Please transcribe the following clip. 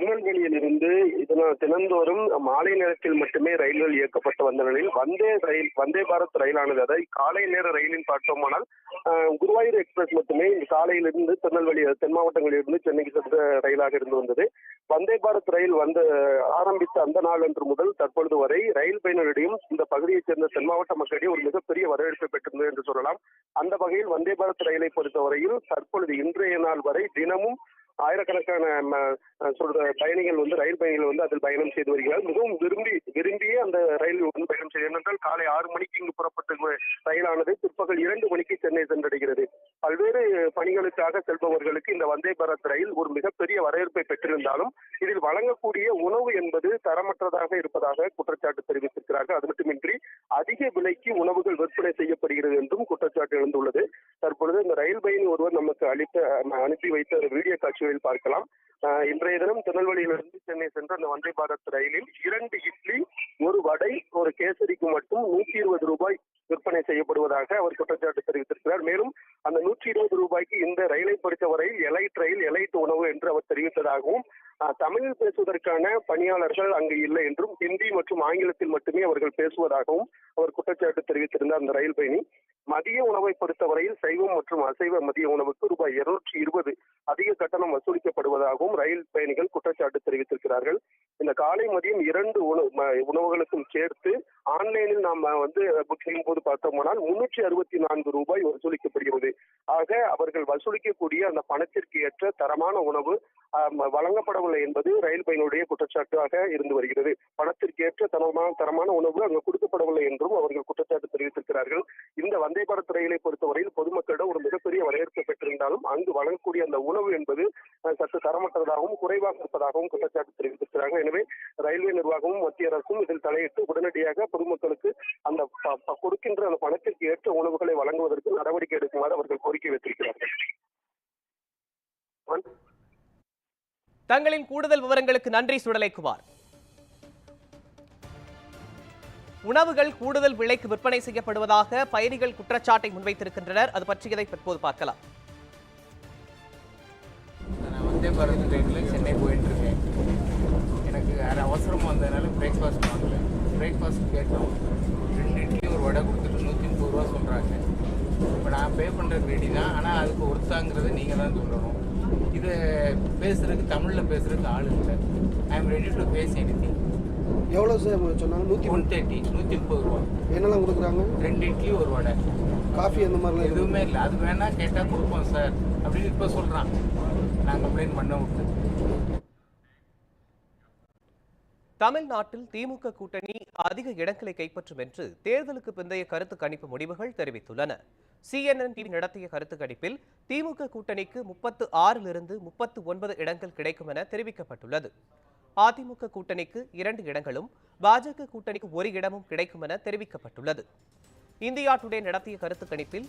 திருநெல்வேலியில் இருந்து இதனால் தினந்தோறும் மாலை நேரத்தில் மட்டுமே ரயில்கள் இயக்கப்பட்டு வந்த நிலையில் வந்தே ரயில் வந்தே பாரத் ரயிலானது. அதை காலை நேர ரயிலில் பார்த்தோமானால் குருவாயூர் எக்ஸ்பிரஸ் மட்டுமே காலையிலிருந்து திருநெல்வேலி தென் மாவட்டங்களிலிருந்து சென்னைக்கு சென்ற ரயிலாக இருந்து வந்தது. வந்தே பாரத் ரயில் வந்து ஆரம்பித்த அந்த நாள் அன்று முதல் தற்பொழுது வரை ரயில் பயணிகளிடையும் இந்த பகுதியைச் சேர்ந்த தென் மாவட்ட மக்களிடையே ஒரு மிகப்பெரிய வரவேற்பை பெற்றிருந்தது என்று சொல்லலாம். அந்த வகையில் வந்தே பாரத் ரயிலை பொறுத்தவரையில் தற்பொழுது இன்றைய நாள் வரை தினமும் ஆயிரக்கணக்கான சொல்ற பயணிகள் வந்து ரயில் பயணிகள் வந்து அதில் பயணம் செய்து வருகிறார்கள். மிகவும் விரும்பி விரும்பியே அந்த ரயில் வந்து பயணம் செய்ய ஏனென்றால் காலை ஆறு மணிக்கு இங்கு புறப்பட்ட ரயிலானது பிற்பகல் இரண்டு மணிக்கு சென்னை சென்றடைகிறது. பல்வேறு பணிகளுக்காக செல்பவர்களுக்கு இந்த வந்தே பாரத் ரயில் ஒரு மிகப்பெரிய வரவேற்பை பெற்றிருந்தாலும் இதில் வழங்கக்கூடிய உணவு என்பது தரமற்றதாக இருப்பதாக குற்றச்சாட்டு தெரிவித்திருக்கிறார்கள். அது மட்டுமின்றி அதிக விலைக்கு உணவுகள் விற்பனை செய்யப்படுகிறது என்றும் குற்றச்சாட்டு எழுந்துள்ளது தற்பொழுது இந்த ரயில் பயணி ஒருவர் நமக்கு அளித்த அனுப்பி வைத்த ஒரு வீடியோ காட்சிகளில் பார்க்கலாம். இன்றைய தினம் திருநெல்வேலியிலிருந்து சென்னை சென்ற அந்த வந்தே பாரத் ரயிலில் இரண்டு இட்லி ஒரு வடை ஒரு கேசரிக்கு மட்டும் நூத்தி இருபது ரூபாய் விற்பனை செய்யப்படுவதாக அவர் குற்றச்சாட்டு தெரிவித்திருக்கிறார். மேலும் அந்த நூற்றி இருபது ரூபாய்க்கு இந்த ரயிலை பொறுத்தவரையில் எலைட் ரயில் எலைட் உணவு என்று அவர் தெரிவித்ததாகவும் அஹ், தமிழ் பேசுவதற்கான பணியாளர்கள் அங்கு இல்லை என்றும் ஹிந்தி மற்றும் ஆங்கிலத்தில் மட்டுமே அவர்கள் பேசுவதாகவும் அவர் குற்றச்சாட்டு தெரிவித்திருந்தார் அந்த ரயில் பயணி. மதிய உணவை பொறுத்தவரையில் சைவம் மற்றும் அசைவ மதிய உணவுக்கு ரூபாய் இருநூற்றி இருபது அதிக கட்டணம் வசூலிக்கப்படுவதாகவும் ரயில் பயணிகள் குற்றச்சாட்டு தெரிவித்திருக்கிறார்கள். இந்த காலை மதியம் இரண்டு உணவு ம- உணவுகளுக்கும் சேர்த்து ஆன்லைனில் நாம் வந்து புக் செய்யும் போது பார்த்தோம்னால் முன்னூற்றி அறுபத்தி நான்கு ரூபாய் வசூலிக்கப்படுகிறது. ஆக அவர்கள் வசூலிக்கக்கூடிய அந்த பணத்திற்கு ஏற்ற தரமான உணவு வழங்கப்படவில்லை என்பது ரயில் பயணியுடைய குற்றச்சாட்டாக இருந்து வருகிறது. பணத்திற்கு ஏற்ற தரமான தரமான உணவு அங்கு கொடுக்கப்படவில்லை என்றும் அவர்கள் குற்றச்சாட்டு தெரிவித்திருக்கிறார்கள். இந்த வந்தே பாரத் ரயிலை பொறுத்தவரையில் பொதுமக்களிடம் ஒரு மிகப்பெரிய வரவேற்பு பெற்றிருந்தாலும் அங்கு வழங்கக்கூடிய அந்த உணவு என்பது சற்று தரமற்றதாகவும் குறைவாக இருப்பதாகவும் குற்றச்சாட்டு தெரிவித்திருக்கிறாங்க. எனவே ரயில்வே நிர்வாகமும் மத்திய அரசும் இதில் தலையிட்டு உடனடியாக பொதுமக்களுக்கு அந்த கொடுக்கின்ற அந்த பணத்திற்கு ஏற்ற உணவுகளை வழங்குவதற்கு நடவடிக்கை எடுக்குமாறு அவர்கள் கோரிக்கை வைத்திருக்கிறார்கள். தங்களின் கூடுதல் விவரங்களுக்கு நன்றி சுடலைக்குமார். உணவுகள் கூடுதல் விலைக்கு விற்பனை செய்யப்படுவதாக பயணிகள் குற்றச்சாட்டை முன்வைத்திருக்கின்றனர். அது பற்றியதை தற்போது பார்க்கலாம். வந்தே பாரத் ட்ரெயினில் சென்னை போயிட்டுருக்கேன். எனக்கு வேறு அவசரம் வந்ததுனால பிரேக்ஃபாஸ்ட் வாங்கல. பிரேக்ஃபாஸ்ட் கேட்டோம். ரெண்டு இட்லி ஒரு வடை கொடுத்துட்டு நூற்றி முப்பது ரூபா சொல்கிறாங்க இப்போ நான் பே பண்ணுறதுக்கு ரெடி தான். ஆனால் அதுக்கு ஒருத்தாங்கிறத நீங்கள் தான் சொல்லணும். இதை பேசுகிறதுக்கு தமிழில் பேசுகிறதுக்கு ஆள் இல்லை. I am ready to face anything எவ்வளோ சார் சொன்னாங்க? நூற்றி ஒன் தேர்ட்டி நூற்றி முப்பது ரூபா. என்னெல்லாம் கொடுக்குறாங்க? ரெண்டு இட்லி ஒரு வடை. காஃபி அந்த மாதிரிலாம் எதுவும்? இல்லை. அது வேணா கேட்டால் கொடுப்போம் சார். அப்படின்னு இப்போ சொல்கிறான் நான் கம்ப்ளைண்ட் பண்ண விட்டு. தமிழ்நாட்டில் திமுக கூட்டணி அதிக இடங்களை கைப்பற்றும் என்று தேர்தலுக்கு பிந்தைய கருத்து கணிப்பு முடிவுகள் தெரிவித்துள்ளன. சிஎன்என் டிவி நடத்திய கருத்து கணிப்பில் திமுக கூட்டணிக்கு முப்பத்து ஆறிலிருந்து முப்பத்து ஒன்பது இடங்கள் கிடைக்கும் என தெரிவிக்கப்பட்டுள்ளது. அதிமுக கூட்டணிக்கு இரண்டு இடங்களும் பாஜக கூட்டணிக்கு ஒரு இடமும் கிடைக்கும் என தெரிவிக்கப்பட்டுள்ளது. இந்தியா டுடே நடத்திய கருத்து கணிப்பில்